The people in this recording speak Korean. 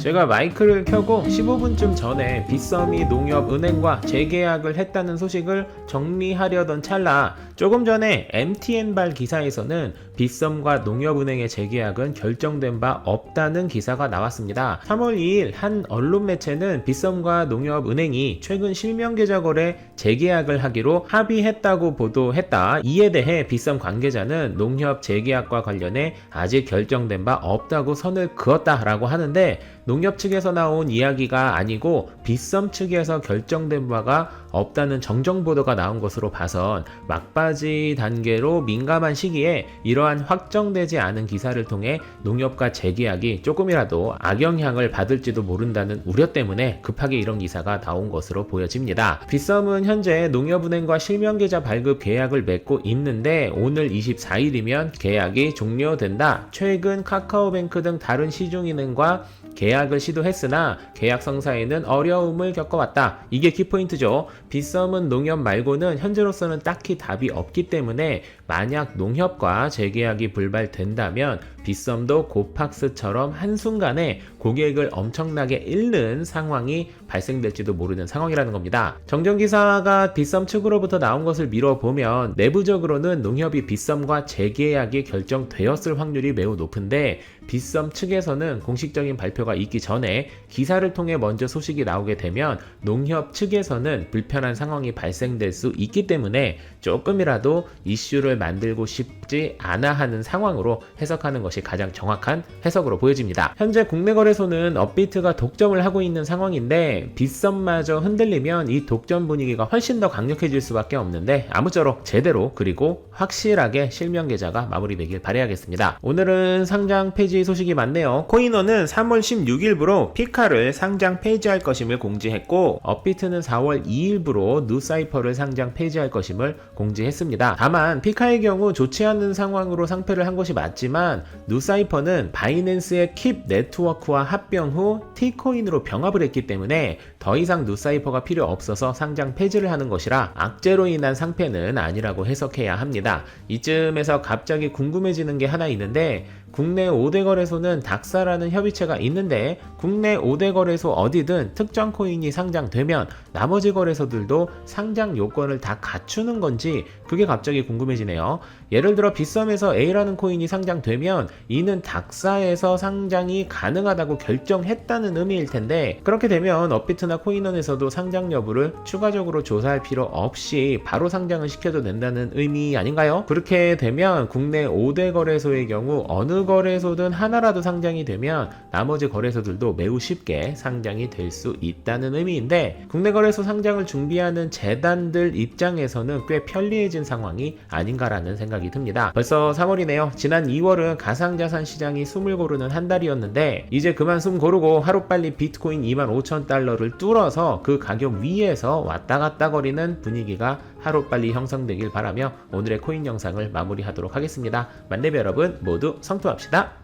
제가 마이크를 켜고 15분쯤 전에 빗썸이 농협은행과 재계약을 했다는 소식을 정리하려던 찰나 조금 전에 MTN발 기사에서는 빗썸과 농협은행의 재계약은 결정된 바 없다는 기사가 나왔습니다. 3월 2일 한 언론 매체는 빗썸과 농협은행이 최근 실명 계좌 거래 재계약을 하기로 합의했다고 보도했다. 이에 대해 빗썸 관계자는 농협 재계약과 관련해 아직 결정된 바 없다고 선을 그었다라고 하는데 농협 측에서 나온 이야기가 아니고 빗썸 측에서 결정된 바가 없다는 정정 보도가 나온 것으로 봐선 막바지 단계로 민감한 시기에 이러한 확정되지 않은 기사를 통해 농협과 재계약이 조금이라도 악영향을 받을지도 모른다는 우려 때문에 급하게 이런 기사가 나온 것으로 보여집니다. 빗썸은 현재 농협은행과 실명계좌 발급 계약을 맺고 있는데 오늘 24일이면 계약이 종료된다. 최근 카카오뱅크 등 다른 시중은행과 계약을 시도했으나 계약 성사에는 어려움을 겪어왔다. 이게 키포인트죠. 빗썸은 농협 말고는 현재로서는 딱히 답이 없기 때문에 만약 농협과 재계약이 불발된다면 빗썸도 고팍스처럼 한순간에 고객을 엄청나게 잃는 상황이 발생될지도 모르는 상황이라는 겁니다. 정정기사가 빗썸 측으로부터 나온 것을 미뤄보면 내부적으로는 농협이 빗썸과 재계약이 결정되었을 확률이 매우 높은데 빗썸 측에서는 공식적인 발표가 있기 전에 기사를 통해 먼저 소식이 나오게 되면 농협 측에서는 불편한 상황이 발생될 수 있기 때문에 조금이라도 이슈를 만들고 싶지 않아 하는 상황으로 해석하는 것이 가장 정확한 해석으로 보여집니다. 현재 국내 거래소는 업비트가 독점을 하고 있는 상황인데 빗썸마저 흔들리면 이 독점 분위기가 훨씬 더 강력해질 수밖에 없는데 아무쪼록 제대로 그리고 확실하게 실명 계좌가 마무리되길 바라야겠습니다. 오늘은 상장 폐지 소식이 많네요. 코인원은 3월 16 일부로 피카를 상장 폐지할 것임을 공지했고 업비트는 4월 2일부로 누사이퍼를 상장 폐지할 것임을 공지했습니다. 다만 피카의 경우 좋지 않은 상황으로 상패를 한 것이 맞지만 누사이퍼는 바이낸스의 킵 네트워크와 합병 후 T코인으로 병합을 했기 때문에 더 이상 누사이퍼가 필요 없어서 상장 폐지를 하는 것이라 악재로 인한 상패는 아니라고 해석해야 합니다. 이쯤에서 갑자기 궁금해지는 게 하나 있는데 국내 5대 거래소는 닥사라는 협의체가 있는데 국내 5대 거래소 어디든 특정 코인이 상장되면 나머지 거래소들도 상장 요건을 다 갖추는 건지 그게 갑자기 궁금해지네요. 예를 들어 빗썸에서 A라는 코인이 상장되면 이는 닥사에서 상장이 가능하다고 결정했다는 의미일 텐데 그렇게 되면 업비트 나 코인원에서도 상장 여부를 추가적으로 조사할 필요 없이 바로 상장을 시켜도 된다는 의미 아닌가요? 그렇게 되면 국내 5대 거래소의 경우 어느 거래소든 하나라도 상장이 되면 나머지 거래소들도 매우 쉽게 상장이 될 수 있다는 의미인데 국내 거래소 상장을 준비하는 재단들 입장에서는 꽤 편리해진 상황이 아닌가라는 생각이 듭니다. 벌써 3월이네요. 지난 2월은 가상자산 시장이 숨을 고르는 한 달이었는데 이제 그만 숨 고르고 하루빨리 비트코인 2만 5천 달러를 뚫어서 그 가격 위에서 왔다 갔다 거리는 분위기가 하루빨리 형성되길 바라며 오늘의 코인 영상을 마무리하도록 하겠습니다. 만렙 여러분 모두 성투합시다.